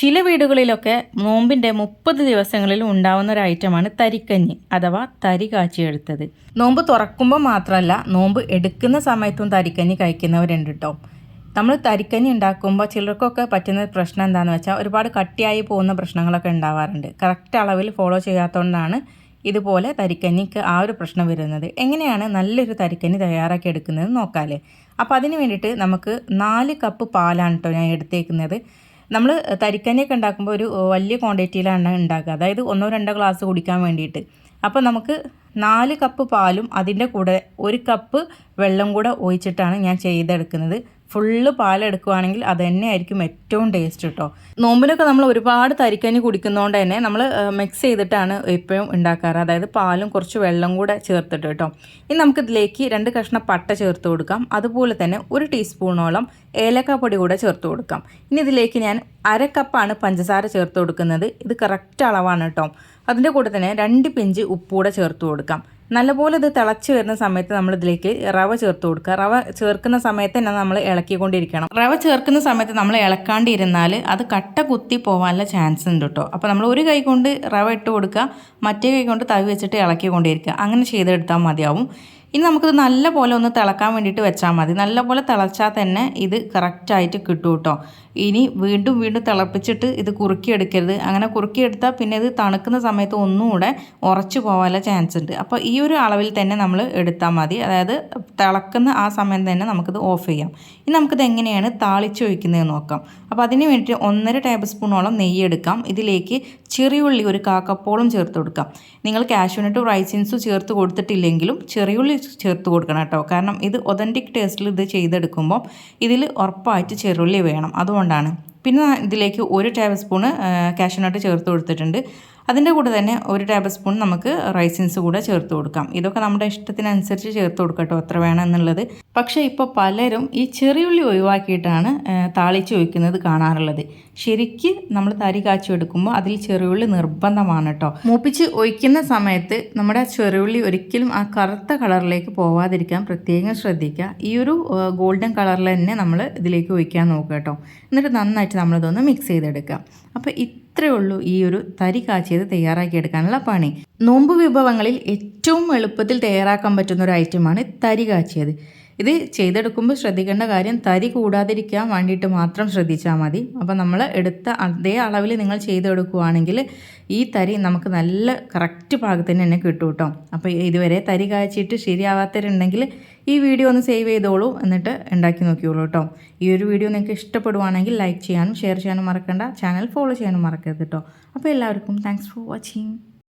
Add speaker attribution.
Speaker 1: ചില വീടുകളിലൊക്കെ നോമ്പിന്റെ മുപ്പത് ദിവസങ്ങളിൽ ഉണ്ടാവുന്ന ഒരു ഐറ്റമാണ് തരിക്കഞ്ഞി അഥവാ തരി കാച്ചിയെടുത്തത് നോമ്പ് തുറക്കുമ്പോൾ മാത്രമല്ല നോമ്പ് എടുക്കുന്ന സമയത്തും തരിക്കഞ്ഞി കഴിക്കുന്നവരുണ്ട് കേട്ടോ നമ്മൾ തരിക്കഞ്ഞി ഉണ്ടാക്കുമ്പോൾ ചിലർക്കൊക്കെ പറ്റുന്ന പ്രശ്നം എന്താണെന്ന് വെച്ചാൽ ഒരുപാട് കട്ടിയായി പോകുന്ന പ്രശ്നങ്ങളൊക്കെ ഉണ്ടാവാറുണ്ട്. കറക്റ്റ് അളവിൽ ഫോളോ ചെയ്യാത്തതുകൊണ്ടാണ് ഇതുപോലെ തരിക്കഞ്ഞിക്ക് ആ ഒരു പ്രശ്നം വരുന്നത്. എങ്ങനെയാണ് നല്ലൊരു തരിക്കഞ്ഞി തയ്യാറാക്കി എടുക്കുന്നത് നോക്കാമല്ലേ അപ്പോൾ അതിന് വേണ്ടിയിട്ട് നമുക്ക് നാല് കപ്പ് പാലാണ് കേട്ടോ ഞാൻ എടുത്തേക്കുന്നത്. നമ്മൾ തരിക്കഞ്ഞിയൊക്കെ ഉണ്ടാക്കുമ്പോൾ ഒരു വലിയ ക്വാണ്ടിറ്റിയിലാണ് ഉണ്ടാക്കുക. അതായത് ഒന്നോ രണ്ടോ ഗ്ലാസ് കുടിക്കാൻ വേണ്ടിയിട്ട്. അപ്പോൾ നമുക്ക് നാല് കപ്പ് പാലും അതിന്റെ കൂടെ ഒരു കപ്പ് വെള്ളം കൂടെ ഒഴിച്ചിട്ടാണ് ഞാൻ ചെയ്തെടുക്കുന്നത്. ഫുള്ള് പാലെടുക്കുകയാണെങ്കിൽ അത് തന്നെ ആയിരിക്കും ഏറ്റവും ടേസ്റ്റ് കേട്ടോ നോമ്പിനൊക്കെ നമ്മൾ ഒരുപാട് തരിക്കഞ്ഞി കുടിക്കുന്നതുകൊണ്ട് തന്നെ നമ്മൾ മിക്സ് ചെയ്തിട്ടാണ് എപ്പോഴും ഉണ്ടാക്കാറ്. അതായത് പാലും കുറച്ച് വെള്ളം കൂടെ ചേർത്തിട്ട് കേട്ടോ ഇനി നമുക്ക് ഇതിലേക്ക് രണ്ട് കഷ്ണം പട്ട ചേർത്ത് കൊടുക്കാം. അതുപോലെ തന്നെ ഒരു ടീസ്പൂണോളം ഏലക്കാപ്പൊടി കൂടെ ചേർത്ത് കൊടുക്കാം. ഇനി ഇതിലേക്ക് ഞാൻ അര കപ്പാണ് പഞ്ചസാര ചേർത്ത് കൊടുക്കുന്നത്. ഇത് കറക്റ്റ് അളവാണ് കേട്ടോ അതിന്റെ കൂടെ തന്നെ രണ്ട് പിഞ്ച് ഉപ്പൂടെ ചേർത്ത് കൊടുക്കാം. നല്ലപോലെ ഇത് തിളച്ച് വരുന്ന സമയത്ത് നമ്മൾ ഇതിലേക്ക് റവ ചേർത്ത് കൊടുക്കുക. റവ ചേർക്കുന്ന സമയത്ത് തന്നെ നമ്മൾ ഇളക്കിക്കൊണ്ടിരിക്കണം. റവ ചേർക്കുന്ന സമയത്ത് നമ്മൾ ഇളക്കാണ്ടിരുന്നാൽ അത് കട്ട കുത്തി പോകാനുള്ള ചാൻസ് ഉണ്ട് കേട്ടോ. അപ്പോൾ നമ്മൾ ഒരു കൈ കൊണ്ട് റവ ഇട്ട് കൊടുക്കുക മറ്റേ കൈ കൊണ്ട് തവി വെച്ചിട്ട് ഇളക്കിക്കൊണ്ടിരിക്കുക. അങ്ങനെ ചെയ്തെടുത്താൽ മതിയാവും. ഇനി നമുക്കിത് നല്ല പോലെ ഒന്ന് തിളക്കാൻ വേണ്ടിയിട്ട് വെച്ചാൽ മതി. നല്ല പോലെ തിളച്ചാൽ തന്നെ ഇത് കറക്റ്റായിട്ട് കിട്ടും കേട്ടോ ഇനി വീണ്ടും വീണ്ടും തിളപ്പിച്ചിട്ട് ഇത് കുറുക്കിയെടുക്കരുത്. അങ്ങനെ കുറുക്കിയെടുത്താൽ പിന്നെ ഇത് തണുക്കുന്ന സമയത്ത് ഒന്നുകൂടെ ഉറച്ചു പോകാനുള്ള ചാൻസ് ഉണ്ട്. അപ്പോൾ ഈ ഒരു അളവിൽ തന്നെ നമ്മൾ എടുത്താൽ മതി. അതായത് തിളക്കുന്ന ആ സമയം തന്നെ നമുക്കിത് ഓഫ് ചെയ്യാം. ഇനി നമുക്കിത് എങ്ങനെയാണ് താളിച്ച് ഒഴിക്കുന്നത് നോക്കാം. അപ്പോൾ അതിന് വേണ്ടിയിട്ട് ഒന്നര ടേബിൾ സ്പൂണോളം നെയ്യ് എടുക്കാം. ഇതിലേക്ക് ചെറിയുള്ളി ഒരു കാക്കപ്പോളം ചേർത്ത് കൊടുക്കാം. നിങ്ങൾ കാഷ്യൂനട്ട് റൈസിൻസും ചേർത്ത് കൊടുത്തിട്ടില്ലെങ്കിലും ചെറിയുള്ളി ചേർത്ത് കൊടുക്കണം കേട്ടോ. കാരണം ഇത് ഒതന്റിക് ടേസ്റ്റിൽ ഇത് ചെയ്തെടുക്കുമ്പോൾ ഇതിൽ ഉറപ്പായിട്ട് ചെറുള്ളി വേണം. അതുകൊണ്ടാണ്. പിന്നെ ഇതിലേക്ക് ഒരു ടേബിൾ സ്പൂണ് കാഷ്യൂനട്ട് ചേർത്ത് കൊടുത്തിട്ടുണ്ട്. അതിന്റെ കൂടെ തന്നെ ഒരു ടേബിൾ സ്പൂൺ നമുക്ക് റൈസിൻസ് കൂടെ ചേർത്ത് കൊടുക്കാം. ഇതൊക്കെ നമ്മുടെ ഇഷ്ടത്തിനനുസരിച്ച് ചേർത്ത് കൊടുക്കട്ടോ എത്ര വേണം എന്നുള്ളത്. പക്ഷേ ഇപ്പോൾ പലരും ഈ ചെറിയുള്ളി ഒഴിവാക്കിയിട്ടാണ് താളിച്ച് ഒഴിക്കുന്നത് കാണാറുള്ളത്. ശരിക്ക് നമ്മൾ തരി കാച്ചി എടുക്കുമ്പോൾ അതിൽ ചെറിയുള്ളി നിർബന്ധമാണ് കേട്ടോ. മൂപ്പിച്ച് ഒഴിക്കുന്ന സമയത്ത് നമ്മുടെ ചെറിയുള്ളി ഒരിക്കലും ആ കറുത്ത കളറിലേക്ക് പോവാതിരിക്കാൻ പ്രത്യേകം ശ്രദ്ധിക്കുക. ഈ ഒരു ഗോൾഡൻ കളറിൽ തന്നെ നമ്മൾ ഇതിലേക്ക് ഒഴിക്കാൻ നോക്കുക കേട്ടോ. എന്നിട്ട് നന്നായിട്ട് നമ്മളിതൊന്ന് മിക്സ് ചെയ്തെടുക്കുക. അപ്പോൾ ഇത്രയേ ഉള്ളൂ ഈ ഒരു തരി കാച്ചിയത് തയ്യാറാക്കിയെടുക്കാനുള്ള പണി. നോമ്പ് വിഭവങ്ങളിൽ ഏറ്റവും എളുപ്പത്തിൽ തയ്യാറാക്കാൻ പറ്റുന്ന ഒരു ഐറ്റമാണ് തരി കാച്ചിയത്. ഇത് ചെയ്തെടുക്കുമ്പോൾ ശ്രദ്ധിക്കേണ്ട കാര്യം തരി കൂടാതിരിക്കാൻ വേണ്ടിയിട്ട് മാത്രം ശ്രദ്ധിച്ചാൽ മതി. അപ്പോൾ നമ്മൾ എടുത്ത അതേ അളവിൽ നിങ്ങൾ ചെയ്തെടുക്കുകയാണെങ്കിൽ ഈ തരി നമുക്ക് നല്ല കറക്റ്റ് പാകത്തിന് തന്നെ കിട്ടും കേട്ടോ. അപ്പോൾ ഇതുവരെ തരി കാച്ചിട്ട് ശരിയാവാത്തവരുണ്ടെങ്കിൽ ഈ വീഡിയോ ഒന്ന് സേവ് ചെയ്തോളൂ. എന്നിട്ട് ഉണ്ടാക്കി നോക്കിയോളൂ കേട്ടോ. ഈ ഒരു വീഡിയോ നിങ്ങൾക്ക് ഇഷ്ടപ്പെടുവാണെങ്കിൽ ലൈക്ക് ചെയ്യാനും ഷെയർ ചെയ്യാനും മറക്കണ്ട. ചാനൽ ഫോളോ ചെയ്യാനും മറക്കരുത് കേട്ടോ. അപ്പോൾ എല്ലാവർക്കും താങ്ക്സ് ഫോർ വാച്ചിങ്